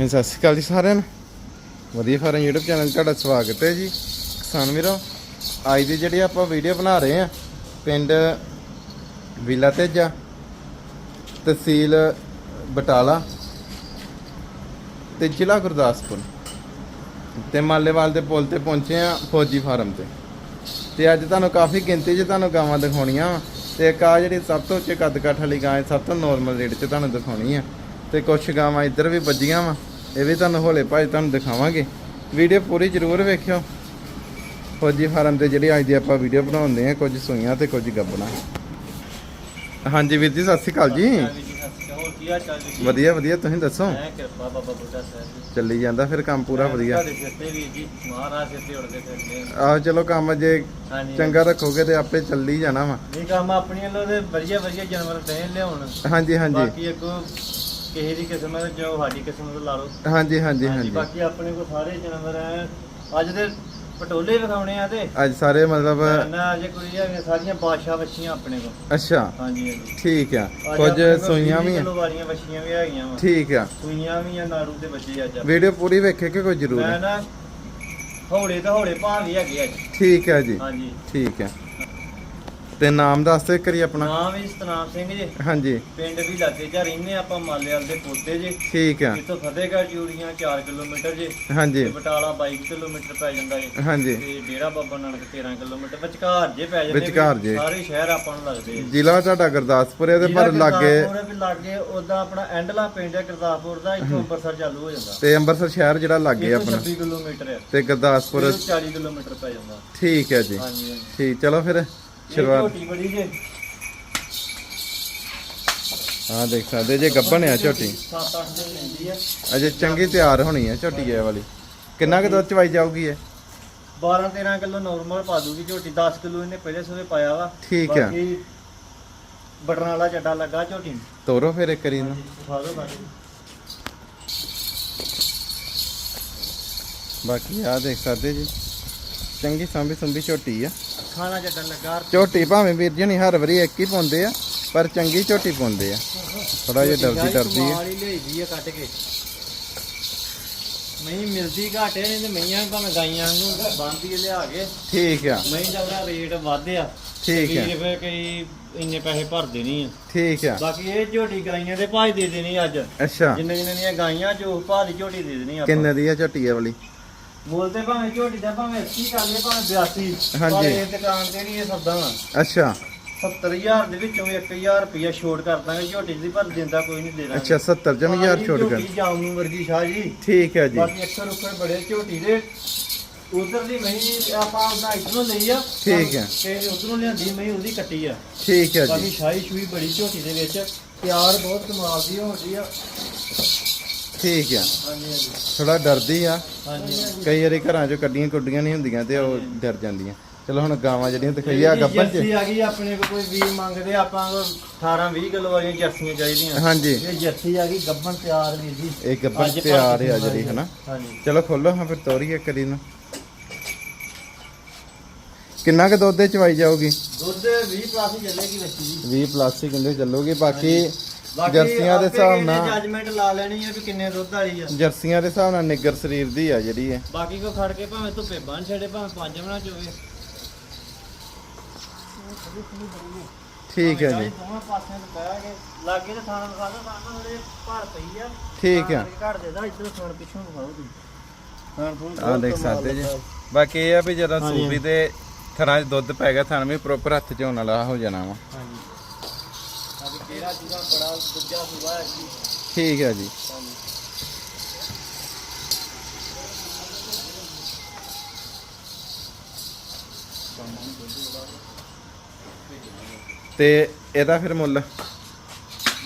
ਹਾਂ ਸਤਿ ਸ਼੍ਰੀ ਅਕਾਲ ਜੀ ਸਾਰਿਆਂ ਨੂੰ। ਵਧੀਆ ਫਾਰਮ YouTube ਚੈਨਲ 'ਤੇ ਤੁਹਾਡਾ ਸਵਾਗਤ ਹੈ ਜੀ। ਕਿਸਾਨ ਵੀਰੋ ਅੱਜ ਦੀ ਜਿਹੜੀ ਆਪਾਂ ਵੀਡੀਓ ਬਣਾ ਰਹੇ ਆ ਪਿੰਡ ਵਿਲਾ ਤੇਜਾ ਤਹਿਸੀਲ ਬਟਾਲਾ ਤੇ ਜ਼ਿਲ੍ਹਾ ਗੁਰਦਾਸਪੁਰ ਤੇ ਮਾਲੇਵਾਲ ਦੇ ਪੁਲ ਤੇ ਪਹੁੰਚੇ ਆ ਫੌਜੀ ਫਾਰਮ ਤੇ। ਤੇ ਅੱਜ ਤੁਹਾਨੂੰ ਕਾਫੀ ਗਿਣਤੀ 'ਚ ਤੁਹਾਨੂੰ ਗਾਵਾਂ ਦਿਖਾਉਣੀਆਂ ਵਾਂ। ਤੇ ਇੱਕ ਆ ਜਿਹੜੀ ਸਭ ਤੋਂ ਉੱਚੇ ਕੱਦ ਕਾਠ ਵਾਲੀ ਗਾਂ ਹੈ, ਸਭ ਤੋਂ ਨੋਰਮਲ ਰੇਟ 'ਚ ਤੁਹਾਨੂੰ ਦਿਖਾਉਣੀ ਆ। ਤੇ ਕੁਝ ਗਾਵਾਂ ਇੱਧਰ ਵੀ ਵੱਜੀਆਂ ਵਾ। ਇਹ ਵੀ ਤੁਹਾਨੂੰ ਹੌਲੇ ਭਾਈ ਤੁਹਾਨੂੰ ਦਿਖਾਵਾਂਗੇ। ਵੀਡੀਓ ਪੂਰੀ ਜ਼ਰੂਰ ਵੇਖਿਓ। ਫੌਜੀ ਫਾਰਮ ਤੇ ਜਿਹੜੀ ਅੱਜ ਦੀ ਆਪਾਂ ਵੀਡੀਓ ਬਣਾਉਂਦੇ ਆ ਕੁਝ ਸੂਈਆਂ ਤੇ ਕੁਝ ਗੱਬਣਾ। ਹਾਂਜੀ ਵੀਰ ਜੀ ਸਤਿ ਸ਼੍ਰੀ ਅਕਾਲ ਜੀ। ਵਧੀਆ ਵਧੀਆ ਤੁਸੀਂ ਦੱਸੋ? ਮੈਂ ਕਿਰਪਾ ਬਾਬਾ ਬੁੱਢਾ ਸਾਹਿਬ ਜੀ। ਚੱਲੀ ਜਾਂਦਾ ਫਿਰ ਕੰਮ ਪੂਰਾ ਵਧੀਆ। ਤੁਹਾਡੇ ਸਿਰ ਤੇ ਵੀ ਜੀ ਮਹਾਰਾਜ ਸਿਰ ਤੇ ਉੜਦੇ ਫਿਰਦੇ ਆਹ ਚਲੋ ਕੰਮ ਜੇ ਚੰਗਾ ਰੱਖੋਗੇ ਤੇ ਆਪੇ ਚੱਲੀ ਜਾਣਾ ਵਾ। ਇਹ ਕੰਮ ਆਪਣੀਆਂ ਲੋ ਦੇ ਵਧੀਆ ਵਧੀਆ ਜਾਨਵਰ ਦੇ ਲਿਆਉਣ। ਹਾਂਜੀ ਹਾਂਜੀ। ਬਾਕੀ ਅੱਗੋਂ ਕਿਸੇ ਦੀ ਕਿਸਮਤ ਜੋ ਸਾਡੀ ਕਿਸਮਤ ਲਾ ਲਓ। ਹਾਂਜੀ ਹਾਂਜੀ ਹਾਂਜੀ ਬਾਕੀ ਆਪਣੇ ਕੋਲ ਸਾਰੇ ਜਾਨਵਰ ਐ। ਅੱਜ ਦੇ ਪਟੋਲੇ ਵਿਖਾਉਣੇ ਆ ਤੇ। ਅੱਜ ਸਾਰੇ ਮਤਲਬ ਨਾ ਅਜੇ ਕੋਈ ਹੈਗੀਆਂ ਸਾਰੀਆਂ ਬਾਦਸ਼ਾਹ ਵੱਛੀਆਂ ਆਪਣੇ ਕੋਲ। ਅੱਛਾ। ਹਾਂਜੀ ਹਾਂਜੀ। ਠੀਕ ਆ। ਕੁਝ ਸੂਈਆਂ 20 ਵੀ ਆ। ਵਾਲੀਆਂ ਵੱਛੀਆਂ ਵੀ ਹੈਗੀਆਂ ਵਾ। ਠੀਕ ਆ। ਸੂਈਆਂ ਵੀ ਆ ਨਾੜੂ ਦੇ ਬੱਚੇ ਅੱਜ। ਵੀਡੀਓ ਪੂਰੀ ਵੇਖੇ ਕਿ ਕੋਈ ਜ਼ਰੂਰ? ਮੈਂ ਨਾ ਹੌਲੇ ਤਾਂ ਹੌਲੇ ਭਾਂ ਵੀ ਹੈਗੇ ਅੱਜ। ਠੀਕ ਆ ਜੀ। ਹਾਂਜੀ। ਠੀਕ ਆ। ਤੇ ਨਾਮ ਦੱਸ ਦਿਓ ਇੱਕ ਵਾਰੀ ਆਪਣਾ। ਨਾਮ ਵੀ ਸਤਨਾਮ ਸਿੰਘ ਜੀ। ਹਾਂਜੀ। ਪਿੰਡ ਵੀ ਲਾਗੇ ਜਾ ਰਹਿੰਦੇ ਆਪਾਂ ਮਾਲੇਵਾਲ ਦੇ ਪੋਤੇ ਜੀ। ਠੀਕ ਆ। ਇੱਥੋਂ ਫਤਿਹਗੜ੍ਹ ਚੂੜੀਆਂ 4 ਕਿਲੋਮੀਟਰ ਜੀ। ਹਾਂਜੀ। ਤੇ ਬਟਾਲਾ 22 ਕਿਲੋਮੀਟਰ ਪੈ ਜਾਂਦਾ ਜੀ। ਹਾਂਜੀ। ਤੇ ਡੇਰਾ ਬਾਬਾ ਨਾਨਕ 13 ਕਿਲੋਮੀਟਰ ਵਿਚਕਾਰ ਜੇ ਪੈ ਜਾਂਦੇ ਵਿਚਕਾਰ ਵੀ ਜੇ। ਸਾਰੇ ਸ਼ਹਿਰ ਆਪਾਂ ਨੂੰ ਲੱਗਦੇ ਆ। ਜ਼ਿਲ੍ਹਾ ਤੁਹਾਡਾ ਗੁਰਦਾਸਪੁਰ ਹੈ ਤੇ ਪਰ ਜ਼ਿਲ੍ਹਾ ਲਾਗੇ ਗੁਰਦਾਸਪੁਰ ਵੀ ਲਾਗੇ ਉਹਦਾ ਆਪਣਾ ਐਂਡਲਾ ਪਿੰਡ ਹੈ ਗੁਰਦਾਸਪੁਰ ਦਾ ਇੱਥੋਂ ਅੰਮ੍ਰਿਤਸਰ ਚਾਲੂ ਹੋ ਜਾਂਦਾ। ਤੇ ਅੰਮ੍ਰਿਤਸਰ ਸ਼ਹਿਰ ਜਿਹੜਾ ਲਾਗੇ ਆਪਣਾ। 26 ਕਿਲੋਮੀਟਰ ਹੈ। ਤੇ ਗੁਰਦਾਸਪੁਰ ਇੱਥੋਂ 40 ਕਿਲੋਮੀਟਰ ਪੈ ਜਾਂਦਾ। ਠੀਕ ਹੈ ਜੀ। ਹਾਂਜੀ ਹਾਂਜੀ। ਠੀਕ ਚਲੋ ਫਿਰ। ਸ਼ੁਰੂਆਤ। ਝੋਟੀ ਬੜੀ ਜੇ। ਹਾਂ ਦੇਖ ਸਕਦੇ ਜੇ ਗੱਬਣ ਆ ਝੋਟੀ। 7-8 ਦਿਨ ਲੈਂਦੀ ਆ। ਅਜੇ ਚੰਗੀ ਤਿਆਰ ਹੋਣੀ ਹੈ ਝੋਟੀ ਇਹ ਵਾਲੀ। ਕਿੰਨਾ ਕੁ ਦੁੱਧ ਚਵਾਈ ਜਾਊਗੀ ਇਹ? 12 13 ਕਿਲੋ ਨਾਰਮਲ ਪਾ ਦੂਗੀ ਝੋਟੀ 10 ਕਿਲੋ ਇਹਨੇ ਪਹਿਲੇ ਸਵੇ ਪਾਇਆ ਵਾ। ਠੀਕ ਆ। ਬਾਕੀ ਬਟਨ ਵਾਲਾ ਚੱਡਾ ਲੱਗਾ ਝੋਟੀ ਨੂੰ। ਤੋਰੋ ਫਿਰ ਇੱਕ ਨੂੰ ਦੋ ਬਾਕੀ। ਬਾਕੀ ਆ ਦੇਖ ਸਕਦੇ ਜੀ। ਚੰਗੀ ਸੰਭੀ ਸੰਭੀ ਝੋਟੀ ਆ। ਖਾਣਾ ਲੱਗਾ ਝੋਟੀ ਭਾਵੇਂ ਵੀਰ ਜੀ ਨਹੀਂ ਹਰ ਵਾਰੀ ਇੱਕ ਹੀ ਪਾਉਂਦੇ ਆ ਪਰ ਚੰਗੀ ਝੋਟੀ ਪਾਉਂਦੇ ਆ। ਥੋੜਾ ਜਿਹਾ ਡਰਦੀ ਡਰਦੀ ਆ। ਮਾਲ ਆ ਕੱਟ ਕੇ। ਮਿਲਦੀ ਘਾਟੇ ਨਹੀਂ ਤੇ ਮਈਆਂ ਭਾਵੇਂ ਗਾਈਆਂ ਨੂੰ ਬੰਦੀ ਲਿਆ ਕੇ। ਠੀਕ ਆ। ਮਹੀਂ ਦਾ ਉਹਦਾ ਰੇਟ ਵੱਧ ਆ। ਠੀਕ ਆ। ਫਿਰ ਕਈ ਇੰਨੇ ਪੈਸੇ ਭਰਦੇ ਨਹੀਂ ਆ। ਠੀਕ ਆ। ਬਾਕੀ ਇਹ ਝੋਟੀ ਗਾਈਆਂ ਦੇ ਭਾਅ ਦੇ ਦੇਣੀ ਅੱਜ। ਅੱਛਾ। ਜਿੰਨੇ ਜਿੰਨੇ ਦੀਆਂ ਗਾਈਆਂ ਜੋ ਭਾਅ ਦੀ ਝੋਟੀ ਦੇ ਦੇਣੀ ਆਪਾਂ। ਕਿੰਨੇ ਦੀ ਆ ਝੋਟੀ ਵਾਲੀ? ਬੋਲਦੇ ਭਾਵੇਂ ਝੋਟੀ ਦਾ ਭਾਵੇਂ 80 ਕਰ ਲਏ ਭਾਵੇਂ 82 ਹਾਂਜੀ। ਪਰ ਇਹ ਦੁਕਾਨ ਤੇ ਨਹੀਂ ਇਹ ਸੌਦਾ। ਵਾ ਅੱਛਾ 70000 ਦੇ ਵਿੱਚੋਂ 1000 ਰੁਪਇਆ ਛੋਟ ਕਰ ਦਾਂਗੇ ਝੋਟੀ ਦੀ ਪਰ ਦਿੰਦਾ ਕੋਈ ਨਹੀਂ ਦੇਣਾ ਅੱਛਾ 70 ਜਮ ਹਜ਼ਾਰ ਛੋੜ ਕਰ। ਜਾਮੂ ਵਰਗੀ ਸ਼ਾਹ ਜੀ। ਠੀਕ ਹੈ ਜੀ। ਬਾਕੀ ਅਕਸਰ ਉੱਕਰ ਬੜੇ ਝੋਟੀ ਦੇ। ਉਧਰ ਦੀ ਮਹੀਂ ਆਪਾਂ ਉਹਦਾ ਇਧਰੋਂ ਲਈ ਆ। ਠੀਕ ਹੈ। ਤੇ ਉਧਰੋਂ ਲਿਆਂਦੀ ਮਹੀਂ ਉਹਦੀ ਕੱਟੀ ਆ। ਠੀਕ ਹੈ ਬਾਕੀ ਜੀ। ਸ਼ਾਹੀ ਸ਼ੂਈ ਬੜੀ ਝੋਟੀ ਦੇ ਵਿੱਚ। ਪਿਆਰ ਬਹੁਤ ਕਮਾਲ ਦੀ ਹੋਣੀ ਆ। ਠੀਕ ਆ। ਹਾਂਜੀ ਹਾਂਜੀ ਥੋੜਾ ਡਰਦੀ ਆ। ਹਾਂਜੀ ਕਈ ਵਾਰੀ ਘਰਾਂ ਚੋਂ ਕੱਡੀਆਂ ਕੁੱਡੀਆਂ ਨਹੀਂ ਹੁੰਦੀਆਂ ਤੇ ਉਹ ਡਰ ਜਾਂਦੀਆਂ। ਚਲੋ ਹੁਣ ਗਾਵਾਂ ਜਿਹੜੀਆਂ ਦਿਖਾਈਆ ਗੱਬਨ ਜਰਸੀ ਚ। ਆ ਗਈ ਆਪਣੇ ਕੋਲ ਕੋਈ ਵੀ ਮੰਗਦੇ ਆਪਾਂ ਕੋਲ 18 20 ਕਿਲੋ ਵਾਲੀਆਂ ਜਰਸੀਆਂ ਚਾਹੀਦੀਆਂ। ਹਾਂਜੀ। ਇਹ ਜਰਸੀ ਆ ਗਈ ਗੱਬਨ ਤਿਆਰ ਵੀਰ ਜੀ। ਇਹ ਗੱਬਨ ਅੱਜ ਤਿਆਰ ਭਰ ਆ ਕੇ ਜਿਹੜੀ ਹਨਾ? ਹਾਂਜੀ। ਚਲੋ ਖੋਲੋ ਹਾਂ ਫਿਰ ਤੋਰੀਏ ਕਰੀ ਨੂੰ ਕਿੰਨਾ ਕੁ ਦੁੱਧ ਦੇ ਚਵਾਈ ਜਾਊਗੀ? ਦੁੱਧ 20 ਪਲੱਸ ਹੀ ਚੱਲੇਗੀ ਬੱਚੀ ਜੀ। 20 ਪਲੱਸ ਹੀ ਕਹਿੰਦੇ ਚੱਲੂਗੀ? ਬਾਕੀ ਜਰਸੀਆਂ ਦੇ ਹਿਸਾਬ ਨਾਲ ਜਜਮੈਂਟ ਲਾ ਲੈਣੀ ਹੈ ਵੀ ਕਿੰਨੇ ਦੁੱਧ ਵਾਲੀ ਆ। ਜਰਸੀਆਂ ਦੇ ਹਿਸਾਬ ਨਾਲ ਨਿੱਗਰ ਸਰੀਰ ਦੀ ਆ ਜਿਹੜੀ ਇਹ। ਬਾਕੀ ਕੋ ਖੜ ਕੇ ਭਾਵੇਂ ਧੁੱਪੇ ਬੰਨ ਛੱਡੇ ਭਾਵੇਂ ਪੰਜ ਬਣਾ ਚੋਵੇ ਠੀਕ ਹੈ ਜੀ। ਦੋਵਾਂ ਪਾਸਿਆਂ ਤੋਂ ਬਹਿ ਕੇ ਲਾਗੇ ਤੇ ਥਾਣਾ ਵਿਖਾ ਦੋ ਥਾਣਾ ਉਹਦੇ ਭਾਰ ਪਈ ਆ। ਠੀਕ ਆ। ਘੜ ਦੇਦਾ ਇੱਧਰ ਥਾਣ ਪਿੱਛੋਂ ਵਿਖਾਓ ਤੁਸੀਂ। ਹਾਂ ਆ ਦੇਖ ਸਕਦੇ ਜੀ। ਬਾਕੀ ਇਹ ਆ ਵੀ ਜਦੋਂ ਹਾਂਜੀ। ਸੂਬੀ ਤੇ ਥਣਾ 'ਚ ਦੁੱਧ ਪੈ ਗਿਆ ਥਣ ਵੀ ਪ੍ਰੋਪਰ ਹੱਥ 'ਚ ਹੋਣ ਵਾਲਾ ਹੋ ਜਾਣਾ ਵਾ। ਹਾਂਜੀ। ਅੱਜ ਕਿਹੜਾ ਬੜਾ ਦੂਜਾ ਸੁਭਾ ਹੈ ਜੀ ਠੀਕ ਹੈ ਜੀ। ਤੇ ਇਹਦਾ ਫਿਰ ਮੁੱਲ?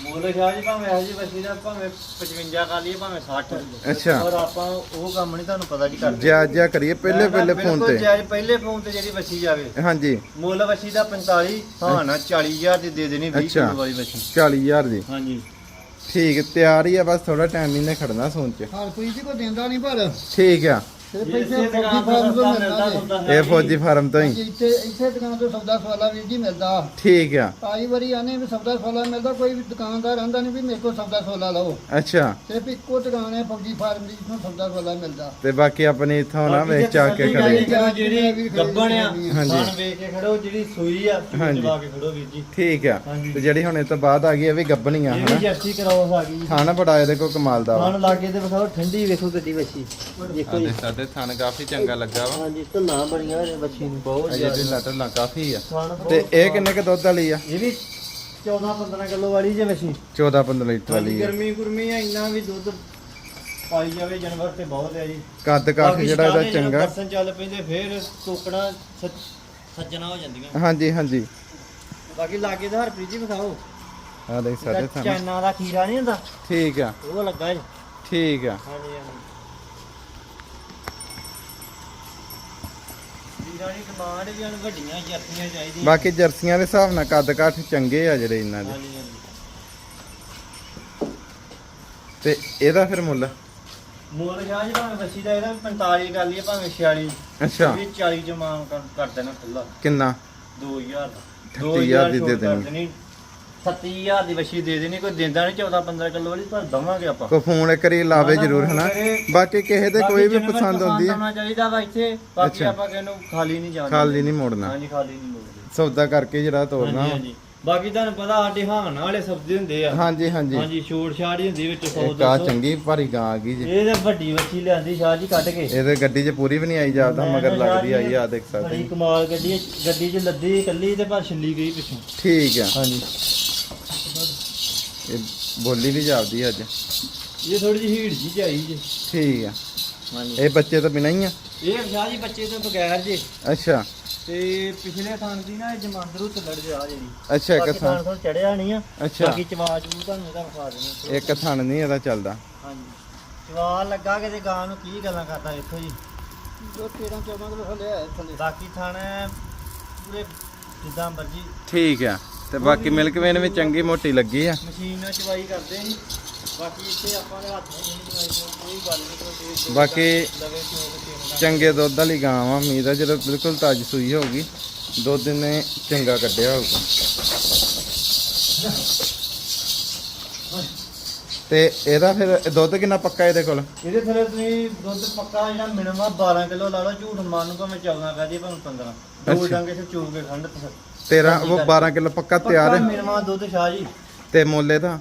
ਮੁੱਲ ਸ਼ਾਹ ਜੀ ਭਾਵੇਂ ਇਹੋ ਜੀ ਬੱਚੀ ਦਾ ਭਾਵੇਂ 55 ਕਰ ਲਈਏ ਭਾਵੇਂ 60 ਅੱਛਾ। ਪਰ ਆਪਾਂ ਉਹ ਕੰਮ ਨਹੀਂ ਤੁਹਾਨੂੰ ਪਤਾ ਜੀ ਕਰਦੇ। ਜਿਆ ਜਿਆ ਕਰੀਏ ਪਹਿਲੇ ਪਹਿਲੇ ਫੋਨ ਬਿਲਕੁਲ ਤੇ। ਜਾਇਜ਼ ਪਹਿਲੇ ਫੋਨ ਤੇ ਜਿਹੜੀ ਬੱਚੀ ਜਾਵੇ। ਹਾਂਜੀ। ਮੁੱਲ ਬੱਚੀ ਦਾ 45 ਹਾਂ ਨਾ 40000 ਦੀ ਦੇ ਦੇਣੀ 20 ਅੱਛਾ। ਕਿਲੋ ਵਾਲੀ ਬੱਚੀ 40000 ਦੀ। ਹਾਂਜੀ। ਠੀਕ ਤਿਆਰ ਹੀ ਆ ਬਸ ਥੋੜਾ ਟਾਈਮ ਇਹਨੇ ਖੜਨਾ ਸੋਨ ਚ। ਹਰ ਕੋਈ ਜੀ ਕੋ ਦਿੰਦਾ ਨਹੀਂ ਪਰ। ਠੀਕ ਆ। ਇਹ ਪੈਸੇ ਫੌਜੀ ਫਾਰਮ ਤੋਂ ਤੋਂ ਮਿਲਦਾ ਮਿਲਦਾ ਜੀ। ਹੁੰਦਾ ਇਹ ਫੌਜੀ ਫਾਰਮ ਤੋਂ ਹੀ। ਇੱਥੇ ਇੱਥੇ ਦੁਕਾਨ ਤੋਂ ਸੌਦਾ ਸਵਾਲਾ ਵੀਰ ਜੀ ਮਿਲਦਾ। ਠੀਕ ਆ। ਆਈ ਵਾਰੀ ਆਨੇ ਵੀ ਸੌਦਾ ਸਵਾਲਾ ਮਿਲਦਾ ਕੋਈ ਵੀ ਦੁਕਾਨਦਾਰ ਆਂਦਾ ਨਹੀਂ ਵੀ ਮੇਰੇ ਕੋਲ ਸੌਦਾ ਸਵਾਲਾ ਲਓ। ਅੱਛਾ। ਸਿਰਫ ਇੱਕੋ ਦੁਕਾਨ ਹੈ ਫੌਜੀ ਫਾਰਮ ਦੀ ਜਿੱਥੋਂ ਸੌਦਾ ਸਵਾਲਾ ਮਿਲਦਾ। ਤੇ ਬਾਕੀ ਆਪਣੀ ਇਥੋਂ ਨਾ ਵੇਚ ਚਾ ਕੇ ਤਸੱਲੀ ਖੜੇ। ਕਰੋ ਜਿਹੜੀ ਗੱਬਣ ਆ ਹਾਂਜੀ। ਕੇ ਖੜੋ ਜਿਹੜੀ ਸੂਈ ਆ ਹਾਂਜੀ। ਚਵਾ ਕੇ ਖੜੋ ਵੀਰ ਜੀ। ਠੀਕ ਆ। ਹਾਂਜੀ। ਤੇ ਜਿਹੜੀ ਹੁਣ ਇਹ ਤੋਂ ਬਾਅਦ ਆ ਗਈ ਇਹ ਵੀ ਗੱਬਣੀ ਆ ਇਹ ਵੀ ਹਨਾ? ਜਰਸੀ ਕਰਾਉਸ ਆ ਗਈ। ਥਾਣਾ ਬੜਾ ਇਹਦੇ ਕੋ ਕਮਾਲ ਦਾ ਵਾ। ਖਾਣ ਲਾਗੇ ਤੇ ਵਿਖਾਓ ਠੰਡੀ ਵੇਖੋ ਗੱਡੀ ਬੱਚੀ ਦੇਖੋ ਜੀ। ਸਾਡੇ ਥਾਣ ਕਾਫੀ ਚੰਗਾ ਲੱਗਾ ਵਾ। ਹਾਂਜੀ ਧੁੱਲਾਂ ਬੜੀਆਂ ਨੇ ਬੱਚੀ ਨੂੰ ਬਹੁਤ ਅਜੇ ਦੀ ਜ਼ਿਆਦਾ। ਲੱਟ ਲਾਂ ਕਾਫੀ ਆ। ਖਾਣ ਤੇ ਇਹ ਕਿੰਨੇ ਕ ਦੁੱਧ ਵਾਲੀ ਆ? ਇਹ ਵੀ 14 15 ਕਿਲੋ ਵਾਲੀ ਜੇ ਬੱਚੀ 14 15 ਲੀਟਰ ਵਾਲੀ ਆ। ਗਰਮੀ ਗੁਰਮੀ ਆ ਇੰਨਾ ਵੀ ਦੁੱਧ ਪਾਈ ਜਾਵੇ ਜਾਨਵਰ ਤੇ ਬਹੁਤ ਹੈ ਜੀ। ਕੱਦ ਕਾਠ ਜਿਹੜਾ ਇਹਦਾ ਚੰਗਾ। ਦਰਸ਼ਨ ਚੱਲ ਪੈਂਦੇ ਫੇਰ ਟੋਕਣਾ ਸੱਜਣਾ ਹੋ ਜਾਂਦੀਆਂ। ਹਾਂਜੀ ਹਾਂਜੀ। ਬਾਕੀ ਲਾਗੇ ਦਾ ਹਰਪ੍ਰੀਤ ਜੀ ਵਿਖਾਓ। ਆ ਦੇਖ ਸਾਡੇ ਥਾਣ। ਚਾਈਨਾ ਦਾ ਖੀਰਾ ਨਹੀਂ ਹੁੰਦਾ? ਠੀਕ ਆ। ਉਹ ਲੱਗਾ ਜੀ। ਠੀਕ ਆ। ਹਾਂਜੀ ਹਾਂਜੀ। ਵੀਰਾਂ ਦੀ ਡਿਮਾਂਡ ਵੀ ਹਨ ਵੱਡੀਆਂ ਜਰਸੀਆਂ ਚਾਹੀਦੀਆਂ। ਬਾਕੀ ਜਰਸੀਆਂ ਦੇ ਹਿਸਾਬ ਨਾਲ ਕੱਦ ਕਾਠ ਚੰਗੇ ਆ ਜਿਹੜੇ ਇਹਨਾਂ ਦੇ। ਹਾਂਜੀ ਹਾਂਜੀ। ਤੇ ਇਹਦਾ ਫਿਰ ਮੁੱਲ? ਮੁੱਲ ਸ਼ਾਹ ਜੀ ਭਾਵੇਂ ਬੱਸੀ ਦਾ ਇਹਦਾ ਵੀ 45 ਕਰ ਲਈਏ ਭਾਵੇਂ 46 ਅੱਛਾ। ਇਹ 40 ਚ ਮਾਂ ਕਰ ਕਰ ਦੇਣਾ ਖੁੱਲਾ ਕਿੰਨਾ? 2000 ਦਾ। 38,000 ਦੀ ਦੇ ਦੇਣੀ। 37000 ਦੀ ਬੱਸੀ ਦੇ ਦੇਣੀ ਕੋਈ ਦਿੰਦਾ ਨਹੀਂ 14 15 ਕਿਲੋ ਵਾਲੀ ਪਰ ਦਵਾਂਗੇ ਆਪਾਂ। ਕੋ ਫੋਨ ਇੱਕ ਵਾਰੀ ਲਾਵੇ ਜ਼ਰੂਰ ਹਨਾ? ਬਾਕੀ ਕਿਸੇ ਦੇ ਕੋਈ ਵੀ ਪਸੰਦ ਆਉਂਦੀ ਹੈ। ਆਉਣਾ ਚਾਹੀਦਾ ਵਾ ਇੱਥੇ ਬਾਕੀ ਅੱਛਾ। ਆਪਾਂ ਕਿਹਨੂੰ ਖਾਲੀ ਨਹੀਂ ਜਾਣਾ ਖਾਲੀ ਨਹੀਂ ਮੋੜਨਾ। ਹਾਂਜੀ ਖਾਲੀ ਨਹੀਂ ਮੋੜਦੇ। ਸੌਦਾ ਕਰਕੇ ਜਿਹੜਾ ਹਾਂਜੀ ਹਾਂਜੀ। ਬਾਕੀ ਤੁਹਾਨੂੰ ਪਤਾ ਸਾਡੇ ਹਾਨ ਵਾਲੇ ਸਬਜ਼ੀ ਹੁੰਦੇ ਆ। ਹਾਂਜੀ ਹਾਂਜੀ। ਹਾਂਜੀ ਛੋੜ ਛਾੜ ਹੀ ਹੁੰਦੀ ਵਿੱਚ 100 ਇੱਕ ਆ 200 ਚੰਗੀ ਭਾਰੀ ਗਾਂ ਆ ਗਈ ਜੀ। ਇਹ ਤਾਂ ਵੱਡੀ ਵੱਛੀ ਲਿਆਂਦੀ ਸ਼ਾਹ ਜੀ ਕੱਢ ਕੇ। ਇਹਦੇ ਗੱਡੀ 'ਚ ਪੂਰੀ ਵੀ ਨਹੀਂ ਆਈ ਜਾਂਦਾ ਮਗਰ ਲੱਗਦੀ ਆਈ ਆ ਦੇਖ ਸਕਦੇ ਬੜੀ। ਕਮਾਲ ਗੱਡੀ। ਗੱਡੀ 'ਚ ਲੱਦੀ ਇਕੱਲੀ ਤੇ ਪਰ ਛਿੱਲੀ ਗਈ ਪਿੱਛੋਂ। ਠੀਕ ਆ। ਹਾਂਜੀ। ਇਹ ਬੋਲੀ ਵੀ ਜਾਪਦੀ ਅੱਜ। ਇਹ ਥੋੜੀ ਜਿਹੀ ਹੀੜ ਜੀ ਚਾਹੀ ਜੀ। ਠੀਕ ਆ। ਹਾਂਜੀ। ਇਹ ਬੱਚੇ ਤਾਂ ਬਿਨਾਂ ਹੀ ਆ। ਇਹ ਸ਼ਾਹ ਜੀ ਬੱਚੇ ਤੋਂ ਬਗੈਰ ਜੇ। ਅੱਛਾ। ਤੇ ਪਿਛਲੇ ਥਾਂ ਦੀ ਨਾ ਇਹ ਜਮਾਂਦਰੂ ਤੇ ਲੜ ਜਾ ਜਿਹੜੀ ਅੱਛਾ ਇੱਕ ਬਾਕੀ ਥਾਂ। ਥਾਂ ਤੋਂ ਚੜਿਆ ਨਹੀਂ ਆ। ਅੱਛਾ। ਬਾਕੀ ਚਵਾਜ ਨੂੰ ਤੁਹਾਨੂੰ ਇਹਦਾ ਵਿਖਾ ਦੇਣੀ ਇੱਕ ਥਣ ਨਹੀਂ ਇਹਦਾ ਚੱਲਦਾ। ਹਾਂਜੀ। ਚਵਾ ਲੱਗਾ ਕਿਤੇ ਗਾਂ ਨੂੰ ਕੀ ਗੱਲਾਂ ਕਰਦਾ ਵੇਖੋ ਜੀ? ਜੋ 13 14 ਕਿਲੋ ਥੱਲੇ ਆਇਆ ਥੱਲੇ ਬਾਕੀ ਥਾਣ ਪੂਰੇ ਜਿੱਦਾਂ ਮਰਜ਼ੀ। ਠੀਕ ਆ। ਤੇ ਬਾਕੀ ਮਿਲਕ ਵੇਨ ਵੀ ਚੰਗੀ ਮੋਟੀ ਲੱਗੀ ਆ। ਮਸ਼ੀਨ ਨਾਲ ਚਵਾਈ ਕਰਦੇ ਨਹੀਂ ਬਾਕੀ ਇੱਥੇ ਆਪਾਂ ਦੇ ਹੱਥ ਨਹੀਂ ਕੋਈ ਗੱਲ ਨਹੀਂ। ਚੰਗੇ ਦੁੱਧ ਵਾਲੀ ਗਾਂ ਵਾ ਉਮੀਦ ਆ ਜਦੋਂ ਬਿਲਕੁਲ ਤਾਜੀ ਸੂਈ ਹੋਊਗੀ ਦੁੱਧ ਨੇ ਚੰਗਾ ਕੱਢਿਆ ਹੋਊਗਾ। ਤੇ ਇਹਦਾ ਫਿਰ ਦੁੱਧ ਕਿੰਨਾ ਪੱਕਾ ਇਹਦੇ ਕੋਲ? ਇਹਦੇ ਥੱਲੇ ਤੁਸੀਂ ਦੁੱਧ ਪੱਕਾ ਜਿਹੜਾ ਮਿਨੀਮਮ 12 ਕਿਲੋ ਲਾ ਲਓ ਝੂਠ ਮੰਨ ਨੂੰ ਭਾਵੇਂ 14 ਕਹਦੇ ਭਾਵੇਂ 15 ਦੋ। ਡੰਗੇ ਸੇ ਚੋ ਕੇ ਖੰਡ ਤੇ 13 ਉਹ 12 ਕਿਲੋ ਪੱਕਾ ਤਿਆਰ ਹੈ। ਮਿਨੀਮਮ ਦੁੱਧ ਸ਼ਾਹ ਜੀ। ਤੇ ਮੁੱਲ ਇਹਦਾ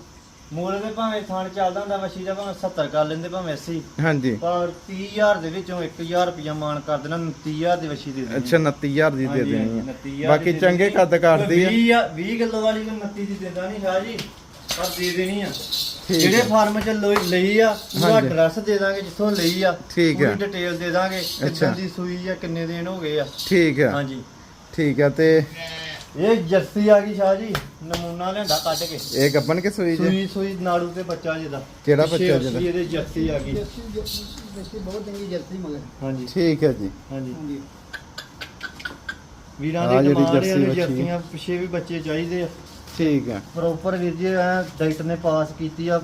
ਮੂਲ ਦੇ ਭਾਵੇਂ ਥਾਣ ਚੱਲਦਾ ਹੁੰਦਾ ਵਸ਼ੀ ਦਾ ਭਾਵੇਂ 70 ਕਰ ਲੈਂਦੇ ਭਾਵੇਂ 80 ਹਾਂਜੀ। ਪਰ 30000 ਦੇ ਵਿੱਚੋਂ 1000 ਰੁਪਇਆ ਮਾਨ ਕਰ ਦੇਣਾ 29000 ਦੀ ਵਸ਼ੀ ਦੇ ਦੇਣੀ। ਅੱਛਾ 29000 ਦੀ ਦੇ ਦੇਣੀ 29,000 ਬਾਕੀ ਚੰਗੇ। ਕੱਦ ਕੱਟਦੀ ਆ। 20 20 ਕਿਲੋ ਵਾਲੀ ਕੋਈ 29 ਦੀ ਦਿੰਦਾ ਨਹੀਂ ਸ਼ਾਹ ਜੀ ਪਰ ਦੇ ਦੇਣੀ ਆ। ਜਿਹੜੇ। ਫਾਰਮ ਚ ਲੋਈ- ਆ ਪੂਰਾ। ਐਡਰੈਸ ਦੇ ਦਾਂਗੇ ਜਿੱਥੋਂ ਲਈ ਆ ਠੀਕ। ਪੂਰੀ ਡਿਟੇਲ ਦੇ ਦਾਂਗੇ। ਕਿੱਦਾਂ ਦੀ ਸੂਈ ਆ ਕਿੰਨੇ ਦਿਨ ਹੋ ਗਏ ਆ। ਠੀਕ ਆ। ਹਾਂਜੀ। ਠੀਕ ਆ ਤੇ ਇਹ ਜਰਸੀ ਆ ਗਈ ਸ਼ਾਹ ਜੀ ਨਮੂਨਾ ਲਿਆਂਦਾ ਕੱਢ ਕੇ। ਇਹ ਗੱਬਨ ਕਿ ਸੂਈ ਜੇ ਸੂਈ ਸੂਈ ਨਾੜੂ ਤੇ ਬੱਚਾ ਜਿਹਦਾ। ਕਿਹੜਾ ਪਿੱਛੇ ਬੱਚਾ ਜਿਹਦਾ? ਇਹਦੇ ਜਰਸੀ ਆ ਗਈ। ਜਰਸੀ ਬਹੁਤ ਚੰਗੀ ਜਰਸੀ ਮਗਰ। ਹਾਂਜੀ। ਠੀਕ ਹੈ ਜੀ। ਹਾਂਜੀ। ਹਾਂਜੀ। ਵੀਰਾਂ ਆਹ ਦੀ ਜਿਹੜੀ ਡਿਮਾਂਡ ਜਰਸੀ ਹੈ ਬੱਚੀ। ਜਰਸੀਆਂ ਪਿੱਛੇ ਵੀ ਬੱਚੇ ਚਾਹੀਦੇ ਆ। ਠੀਕ ਆ ਪ੍ਰੋਪਰ ਵੀਰ ਜੀ ਐ ਡਾਕਟਰ ਨੇ ਪਾਸ ਕੀਤੀ ਆ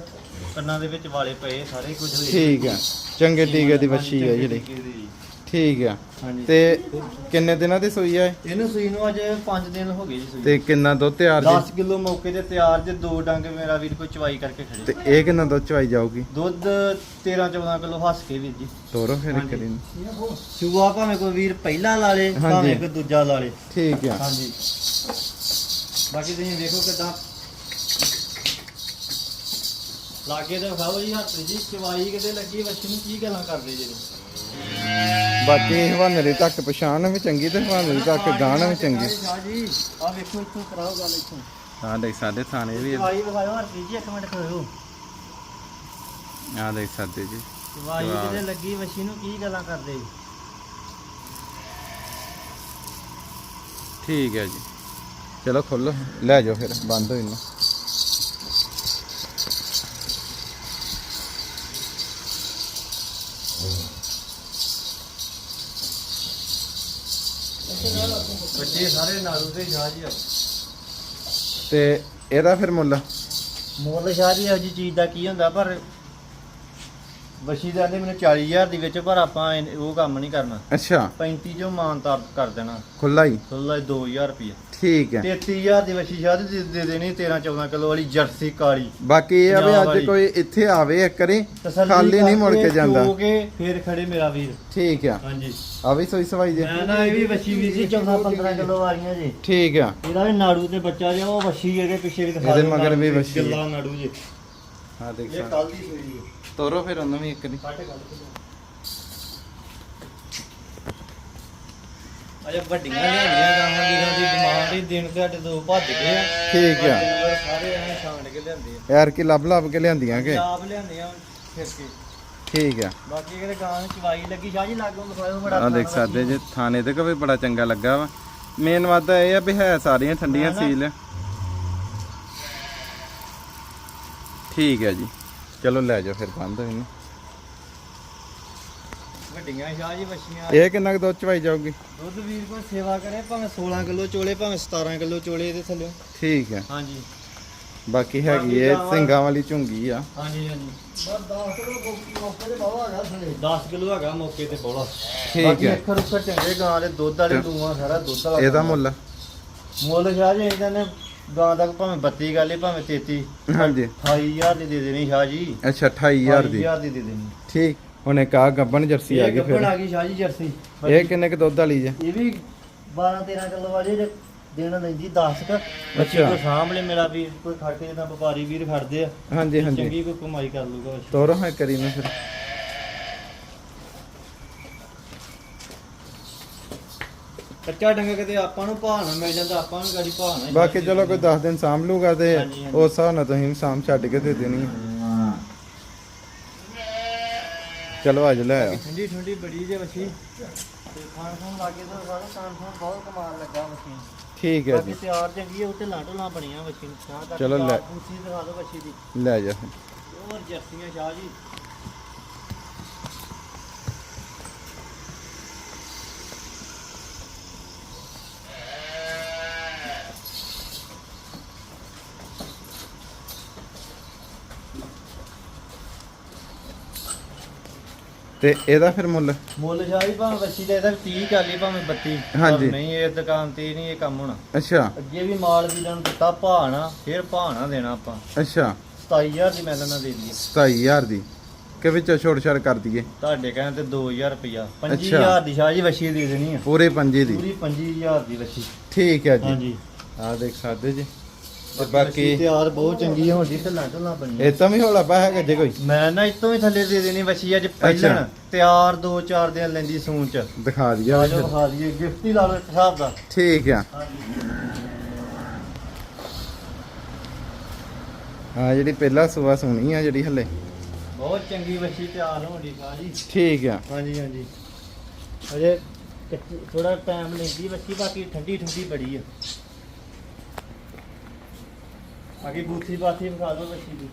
ਕੰਨਾਂ ਦੇ ਵਿੱਚ ਵਾਲੇ ਪਏ ਸਾਰੇ ਕੁਝ ਹੋਏ ਠੀਕ ਆ ਚੰਗੇ ਟੀਕੇ ਦੀ ਆ ਚੰਗੇ ਜਿਹੜੀ। ਠੀਕ ਆ। ਹਾਂਜੀ। ਤੇ ਕਿੰਨੇ ਦਿਨਾਂ ਦੀ ਸੂਈ ਆ ਇਹ? ਇਹਨੂੰ ਸੂਈ ਨੂੰ ਅੱਜ 5 ਦਿਨ ਹੋ ਗਏ ਜੀ ਸੂਈ। ਤੇ ਕਿੰਨਾ ਦੁੱਧ ਤਿਆਰ 10 ਜੀ ਕਿਲੋ ਮੌਕੇ ਤੇ ਤਿਆਰ ਜੇ ਦੋ ਡੰਗ ਮੇਰਾ ਵੀਰ ਕੋਈ ਚਵਾਈ ਕਰਕੇ ਖੜੇ। ਤੇ ਇਹ ਕਿੰਨਾ ਦੁੱਧ ਚਵਾਈ ਜਾਊਗੀ? ਦੁੱਧ 13 14 ਕਿਲੋ ਹੱਸ ਕੇ ਵੀਰ ਜੀ। ਤੋਰੋ ਫਿਰ ਇੱਕ ਹਾਂਜੀ। ਦਿਨ। ਚੂਆ ਭਾਵੇਂ ਕੋਈ ਵੀਰ ਪਹਿਲਾਂ ਲਾ ਲੇ ਹਾਂਜੀ। ਭਾਵੇਂ ਕੋਈ ਦੂਜਾ ਲਾ ਲੇ। ਠੀਕ ਆ। ਹਾਂਜੀ। ਬਾਕੀ ਤੁਸੀਂ ਵੇਖੋ ਕਿਦਾਂ। ਲਾਗੇ ਤੇ ਖਾਓ ਜੀ ਹੱਥ ਜੀ ਚਵਾਈ ਕਿਤੇ ਲੱਗੀ ਬੱਚੇ ਨੂੰ ਕੀ ਗੱਲਾਂ ਕਰਦੇ ਜੀ? ਬਾਕੀ ਹਵਾਨੇ ਦੀ ਤੱਕ ਪਛਾਣ ਵੀ ਚੰਗੀ ਤੇ ਹਵਾਨੇ ਦੀ ਤੱਕ ਗਾਣ ਵੀ ਚੰਗੀ। ਸ਼ਾਹ ਜੀ ਆ ਵੇਖੋ ਇੱਥੋਂ ਕਰਾਓ ਗੱਲ ਇੱਥੋਂ ਆ ਦੇਖ ਸਾਡੇ ਥਾਣੇ ਵੀ ਚਵਾਈ ਵਿਖਾਓ ਹੱਥ ਜੀ ਇੱਕ ਮਿੰਟ ਖੜੋ। ਆ ਦੇਖ ਸਕਦੇ ਜੀ। ਵਾਹ। ਕਿਤੇ ਲੱਗੀ ਬੱਚੀ ਨੂੰ ਕੀ ਗੱਲਾਂ ਕਰਦੇ? ਠੀਕ ਹੈ ਜੀ। ਚਲੋ ਖੋਲੋ। ਲੈ ਜਾਓ ਫਿਰ ਬੰਦ ਹੋ ਜਾਣਾ। ਬੱਚੇ ਸਾਰੇ ਨਾਲੂ ਦੇ ਸ਼ਾਹ ਜੀ ਆ। ਤੇ ਇਹਦਾ ਫਿਰ ਮੁੱਲ? ਮੁੱਲ ਸ਼ਾਹ ਜੀ ਇਹੋ ਜਿਹੀ ਚੀਜ਼ ਦਾ ਕੀ ਹੁੰਦਾ ਪਰ ਵਸ਼ੀ ਦੇ ਆਂਦੇ ਮੈਨੂੰ 40000 ਦੀ ਵਿੱਚ ਪਰ ਆਪਾਂ ਇਹ- ਉਹ ਕੰਮ ਨਹੀਂ ਕਰਨਾ। ਅੱਛਾ। 35 ਚੋਂ ਮਾਨਤਾ ਕਰ ਦੇਣਾ। ਖੁੱਲਾ ਹੀ? ਸੋਲਾ 2000 ਰੁਪਏ ਠੀਕ ਹੈ। 33000 ਦੀ ਵਸ਼ੀ ਸ਼ਾਦ ਦੇ ਦੇ ਦੇਣੀ 13 14 ਕਿਲੋ ਵਾਲੀ ਜਰਸੀ ਕਾਲੀ। ਬਾਕੀ ਇਹ ਆ ਵੀ ਅੱਜ। ਕੋਈ ਇੱਥੇ ਆਵੇ ਇੱਕ ਤਸੱਲੀ ਖਾਲੀ ਨਹੀਂ ਮੁੜ ਕੇ ਜਾਂਦਾ। ਚੋ ਕੇ ਫੇਰ ਖੜੇ ਮੇਰਾ ਵੀਰ। ਠੀਕ ਆ। ਹਾਂਜੀ। ਆ ਵੀ ਸੋਈ ਸਵਾਈ ਜੇ। ਨਾ ਇਹ ਵੀ ਵਸ਼ੀ ਵੀਰ ਜੀ 14 15 ਕਿਲੋ ਵਾਲੀਆਂ ਜੀ। ਠੀਕ ਆ। ਇਹਦਾ ਵੀ ਨਾੜੂ ਤੇ ਬੱਚਾ ਜਿਹਾ ਉਹ ਵਸ਼ੀ ਇਹਦੇ ਪਿੱਛੇ ਵੀ ਦਿਖਾ ਇਹਦੇ ਮਗਰ ਵੀ ਹੈ। ਗੱਲਾਂ ਨਾੜੂ ਜੀ। ਹਾਂ ਦੇਖ ਇਹ ਸਕਦੇ ਕੱਲ ਦੀ ਸੂਈ ਹੈ ਤੋਰੋ ਫਿਰ ਉਹਨੂੰ ਵੀ ਇੱਕ ਦੀ ਕੱਟ ਕੱਟ। ਅਜੇ ਵੱਡੀਆਂ ਲਿਆਂਦੀਆਂ ਗਾਵਾਂ ਵੀਰਾਂ ਦੀ ਡਿਮਾਂਡ ਹੀ ਦਿਨ ਤੇ ਸਾਡੇ ਦੋ ਭੱਜ ਗਏ ਆ। ਠੀਕ ਆ। ਜਾਨਵਰ ਸਾਰੇ ਐ ਛਾਂਡ ਕੇ ਲਿਆਂਦੇ ਆ। ਯਾਰ ਕੀ ਲੱਭ ਲੱਭ ਕੇ ਲਿਆਂਦੀਆਂ ਕਿ? ਆਪ ਲਿਆਂਦੀਆਂ ਫਿਰ ਕੇ। ਠੀਕ ਆ। ਬਾਕੀ ਕਿਹੜੇ ਗਾਂ ਨੂੰ ਚਵਾਈ ਲੱਗੀ ਸ਼ਾਹ ਜੀ ਲਾਗੋਂ ਮਖਾਇਓ ਬੜਾ ਆ ਦੇਖ ਸਕਦੇ ਜੇ ਥਾਣੇ ਤੇ ਵੀ ਬੜਾ ਚੰਗਾ ਲੱਗਾ ਵਾ। ਮੇਨ ਵਾਦਾ ਇਹ ਆ ਵੀ ਹੈ ਸਾਰੀਆਂ ਠੰਡੀਆਂ। ਸੀਲ। ਠੀਕ ਹੈ ਜੀ। ਚਲੋ ਲੈ ਜਾਓ ਫਿਰ ਬੰਦ ਇਹਨੂੰ ਵੱਡੀਆਂ ਸ਼ਾਹ ਜੀ ਵੱਛੀਆਂ। ਇਹ ਕਿੰਨਾ ਕੁ ਦੁੱਧ ਚਵਾਈ ਜਾਊਗੀ? ਦੁੱਧ ਵੀਰ ਕੋਈ ਸੇਵਾ ਕਰੇ ਭਾਵੇਂ 16 ਕਿਲੋ ਚੋਲੇ ਭਾਵੇਂ 17 ਕਿਲੋ ਚੋਲੇ ਇਹਦੇ ਥੱਲੇ। ਠੀਕ ਹੈ। ਹਾਂਜੀ। ਬਾਕੀ ਹੈਗੀ ਇਹ ਸਿੰਘਾਂ ਵਾਲੀ ਝੁੰਗੀ ਆ। ਹਾਂਜੀ ਹਾਂਜੀ। ਬਸ 10 ਕਿਲੋ ਗੋਪੀ ਮੌਕੇ ਤੇ ਬਾਵਾ ਹੈਗਾ ਥਲੇ। 10 ਕਿਲੋ ਹੈਗਾ ਮੌਕੇ ਤੇ ਬੋਲਾ ਠੀਕ ਬਾਕੀ ਹੈ। ਅੱਖਰ ਉੱਖਰ ਚੰਗੇ ਗਾਂ ਦੇ ਦੁੱਧ ਵਾਲੇ ਦੂਆਂ ਸਾਰਾ ਦੁੱਧ ਵਾਲਾ ਇਹਦਾ। ਮੁੱਲ? ਮੁੱਲ ਸ਼ਾਹ ਜੀ ਇਹਨਾਂ ਨੇ ਗਾਂ ਦਾ ਭਾਵੇਂ 32 ਗੱਲ ਹੀ ਭਾਵੇਂ 33 ਹਾਂਜੀ। 28000 ਦੀ ਦੇ ਦੇਣੀ ਸ਼ਾਹ ਜੀ। ਅੱਛਾ 28000 ਦੀ। 28000 ਦੀ ਦੇ ਦੇਣੀ। ਠੀਕ। ਇੱਕ ਆ ਗੱਬਨ ਜਰਸੀ ਆ ਇਹ ਗਈ ਫਿਰ। ਆ ਗਈ ਸ਼ਾਹ ਜੀ ਜਰਸੀ। ਇਹ ਕਿੰਨੇ ਕੁ ਦੁੱਧ ਵਾਲੀ ਜੇ? ਇਹ ਵੀ 12 13 ਕਿਲੋ ਵਾਲੀ ਦੇ ਦੇਣ ਲੈਂਦੀ 10 ਕ। ਅੱਛਾ। ਕੋ ਸਾਹਮਣੇ ਮੇਰਾ ਵੀਰ ਕੋਈ ਖੜ ਕੇ ਜਿੱਦਾਂ ਵਪਾਰੀ ਵੀਰ ਖੜਦੇ ਆ। ਹਾਂਜੀ ਹਾਂਜੀ। ਚੰਗੀ ਕੋਈ ਕਮਾਈ ਕਰ ਲੂਗਾ ਬੱਚੇ। ਤੋਰੋ ਹਾਂ ਕਰੀ ਨੂੰ ਫਿਰ। ਕੱਚਾ ਡੰਗਾ ਕਿਤੇ ਆਪਾਂ ਨੂੰ ਭਾਅ ਨਾ ਮਿਲ ਜਾਂਦਾ ਆਪਾਂ ਨੂੰ ਗਾੜੀ ਭਾਅ ਨਾ ਬਾਕੀ ਚਲੋ ਕੋਈ 10 ਦਿਨ ਸਾਂਭ ਲੂਗਾ ਤੇ ਹਾਂਜੀ, ਹਾਂਜੀ। ਉਸ ਹਿਸਾਬ ਨਾਲ ਤੁਸੀਂ ਵੀ ਸਾਂਭ ਛੱਡ ਕੇ ਦੇ ਦੇਣੀ ਚਲੋ ਅੱਜ ਲੈ ਆਓ। ਠੰਡੀ ਠੰਡੀ ਬੜੀ ਜੇ ਵਸੀ ਤੇ ਖਾਣ ਖਾਣ ਲੱਗੇ ਤਾਂ ਸਾਰਾ ਖਾਣ ਖਾਣ ਬਹੁਤ ਕਮਾਲ ਲੱਗਾ ਵਸੀ ਠੀਕ ਹੈ ਬਾਕੀ ਜੀ। ਤਿਆਰ ਚੰਗੀ ਹੈ ਉੱਤੇ ਲਾਟੋਲਾਂ ਬਣੀਆਂ ਵਸੀ ਨੂੰ। ਸ਼ਾਹ ਤੱਕ ਚਲੋ ਲੈ। ਪੂਛੀ ਦਿਖਾ ਦਿਓ ਵਸੀ ਦੀ। ਲੈ ਜਾ। ਹੋਰ ਜਰਸੀਆਂ ਸ਼ਾਹ ਜੀ। ਤੇ ਇਹਦਾ ਫਿਰ ਮੁੱਲ? ਮੁੱਲ ਸ਼ਾਹ ਭਾਵੇਂ ਵਸੀ ਦਾ ਇਹਦਾ 30 ਕਰ ਲਈ ਭਾਵੇਂ 32 ਹਾਂਜੀ। ਪਰ ਨਹੀਂ ਇਹ ਦੁਕਾਨ ਤੇ ਨਹੀਂ ਇਹ ਕੰਮ ਹੋਣਾ। ਅੱਛਾ। ਅੱਗੇ ਵੀ ਮਾਲ ਵੀਰਾਂ ਨੂੰ ਦਿੱਤਾ ਭਾਣਾ ਫਿਰ ਭਾਣਾ ਦੇਣਾ ਆਪਾਂ। ਅੱਛਾ। 27000 ਦੀ ਮੈਂ ਲੈਣਾ ਦੇ ਦਈਏ 27000 ਦੀ। ਕਿ ਵਿੱਚੋਂ ਛੋੜ ਛਾੜ ਕਰ ਦਈਏ? ਤੁਹਾਡੇ ਕਹਿਣ ਤੇ 2000 ਰੁਪਇਆ ਅੱਛਾ। 25000 ਦੀ ਸ਼ਾਹ ਜੀ ਵਸੀ ਦੇ ਦੇਣੀ ਆ। ਪੂਰੇ ਪੰਜੇ ਦੀ। ਪੂਰੀ 25000 ਦੀ ਵਸੀ ਠੀਕ ਹੈ ਜੀ। ਹਾਂਜੀ। ਆ ਦੇਖ ਸਕਦੇ ਜੀ। ਤੇ ਬਾਕੀ ਤਿਆਰ ਬਹੁਤ ਚੰਗੀ ਹੈ ਹੁੰਦੀ ਢੱਲਾਂ ਢੱਲਾਂ ਬਣੀਆਂ ਇਹ ਤਾਂ ਵੀ ਹੌਲਾ ਪਾ ਹੈਗਾ ਜੇ ਕੋਈ। ਮੈਂ ਨਾ ਇਤੋਂ ਹੀ ਥੱਲੇ ਦੇ ਦੇਣੀ ਵਸੀ ਅੱਜ ਪਹਿਲਣ। ਤਿਆਰ 2-4 ਦਿਨ ਲੈਂਦੀ ਸੂਣ ਚ। ਦਿਖਾ ਦਈਏ ਆਜੋ ਵਿਖਾ ਦਈਏ ਗਿਫਟ ਹੀ ਲਾ ਲਓ ਇੱਕ ਹਿਸਾਬ ਦਾ। ਠੀਕ ਆ। ਆ ਜਿਹੜੀ ਪਹਿਲਾ ਸੂਆ ਸੁਣੀ ਆ ਜਿਹੜੀ ਹੱਲੇ। ਬਹੁਤ ਚੰਗੀ ਵਸੀ ਤਿਆਰ ਹੋਣੀ ਜੀ ਠੀਕ ਆ। ਹਾਂਜੀ ਹਾਂਜੀ। ਅਜੇ ਥੋੜਾ ਟਾਈਮ ਲੈਂਦੀ ਬੱਚੀ ਬਾਕੀ ਠੰਡੀ ਠੰਡੀ ਬੜੀ ਆ। ਬਾਕੀ ਬੂਥੀ ਬਾਥੀ ਵਿਖਾ ਦਿਓ ਬੱਚੀ ਦੀ।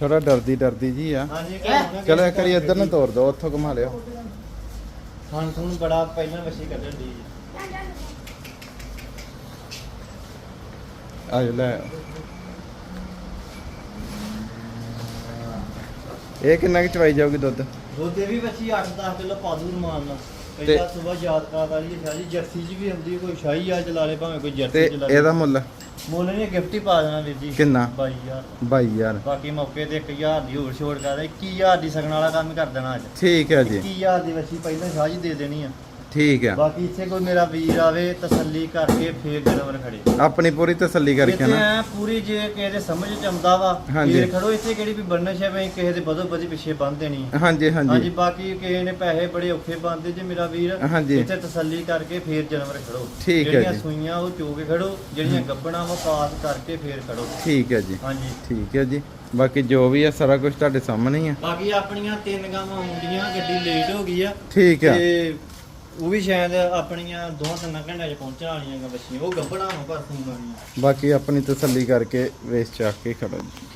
ਥੋੜਾ ਡਰਦੀ ਡਰਦੀ ਜੀ ਆ। ਹਾਂਜੀ ਚਲੋ ਇੱਕ ਵਾਰੀ ਇੱਧਰ ਨੂੰ ਤੋਰ ਦਿਓ ਉੱਥੋਂ ਘੁਮਾ ਲਿਓ। ਖਾਣ ਖੂਨ ਬੜਾ ਪਹਿਲਾਂ ਬੱਚੀ ਕੱਢਣ ਦੀ। ਆਜੋ ਲੈ। ਆਓ। ਇਹ ਕਿੰਨਾ ਕਿ ਚਵਾਈ ਜਾਊਗੀ ਦੁੱਧ? ਦੁੱਧ ਇਹ ਵੀ ਬੱਚੀ 8-10 ਕਿਲੋ ਪਾਦੂ ਰਮਾਨ ਨਾਲ। ਤੇ- ਪਹਿਲਾਂ ਸਵੇਰ ਯਾਦ ਕਰਾ ਵਾਲੀ ਹੈ ਸ਼ਾਹ ਜੀ ਜਰਸੀ ਜੀ ਵੀ ਹੁੰਦੀ ਕੋਈ ਸ਼ਾਹੀ ਆ ਚਲਾ ਲੇ ਭਾਵੇਂ ਕੋਈ ਤੇ ਜਰਸੀ ਚਲਾ ਲੇ ਇਹਦਾ ਮੁੱਲ? ਮੁੱਲ ਨੇ ਗਿਫਟ ਹੀ ਪਾ ਦੇਣਾ ਵੀਰ ਜੀ। ਕਿੰਨਾ? 22000 22000 ਬਾਕੀ ਮੌਕੇ ਤੇ 1000 ਦੀ ਹੋਰ ਛੋੜ ਕਰ 21000 ਦੀ ਸਗਣ ਵਾਲਾ ਕੰਮ ਕਰ ਦੇਣਾ ਅੱਜ। ਠੀਕ ਹੈ ਜੀ। 21000 ਦੀ ਬੱਚੀ ਪਹਿਲਾਂ ਸ਼ਾਹ ਦੇ ਦੇਣੀ ਆ। ਠੀਕ ਆ। ਬਾਕੀ ਇੱਥੇ ਕੋਈ ਮੇਰਾ ਵੀਰ ਆਵੇ ਤਸੱਲੀ ਕਰਕੇ ਫੇਰ ਜਾਨਵਰ ਖੜੇ। ਆਪਣੀ ਪੂਰੀ ਤਸੱਲੀ ਕਰਕੇ ਇੱਥੇ ਨਾ। ਐ ਪੂਰੀ ਜੇ ਕਿਸੇ ਦੇ ਸਮਝ ਚ ਆਉਂਦਾ ਵਾ ਹਾਂਜੀ। ਖੜੋ ਇੱਥੇ ਕਿਹੜੀ ਵੀ ਬੰਨਸ਼ ਹੈ ਵੀ ਕਿਸੇ ਦੇ ਬਦੋ ਬਦੀ ਪਿੱਛੇ ਬੰਨ ਦੇਣੀ। ਹੈ। ਹਾਂਜੀ ਹਾਂਜੀ। ਹਾਂਜੀ ਬਾਕੀ ਕਿਸੇ ਨੇ ਪੈਸੇ ਬੜੇ ਔਖੇ ਬੰਦੇ ਜੇ ਮੇਰਾ ਵੀਰ ਹਾਂਜੀ। ਇੱਥੇ ਤਸੱਲੀ ਕਰਕੇ ਫੇਰ ਜਾਨਵਰ ਖੜੋ। ਠੀਕ ਹੈ ਜਿਹੜੀਆਂ ਜੀ। ਸੂਈਆਂ ਉਹ ਚੋ ਕੇ ਖੜੋ ਜਿਹੜੀਆਂ ਗੱਬਣਾ ਵਾ ਪਾਸ ਕਰਕੇ ਫੇਰ ਖੜੋ। ਠੀਕ ਹੈ ਜੀ। ਹਾਂਜੀ। ਠੀਕ ਹੈ ਜੀ। ਬਾਕੀ ਜੋ ਵੀ ਆ ਸਾਰਾ ਕੁਝ ਤੁਹਾਡੇ ਸਾਹਮਣੇ ਹੀ ਆ। ਬਾਕੀ ਆਪਣੀਆਂ ਤਿੰਨ ਗਾਵਾਂ ਹੁੰਦੀਆਂ ਗੱਡੀ ਲੇਟ ਹੋ ਗਈ ਆ। ਠੀਕ ਆ। ਤੇ ਉਹ ਵੀ ਸ਼ਾਇਦ ਆਪਣੀਆਂ ਦੋ ਤਿੰਨ ਘੰਟਿਆਂ ਚ ਪਹੁੰਚਣ ਵਾਲੀਆਂ ਗਾ ਬੱਚੀਆਂ ਉਹ ਗੱਬਣਾ ਵਾ ਪਰ ਸੂਣ ਵਾਲੀਆਂ। ਬਾਕੀ ਆਪਣੀ ਤਸੱਲੀ ਕਰਕੇ ਵੇਚ ਚੱਕ ਕੇ ਖੜੋ ਜੀ।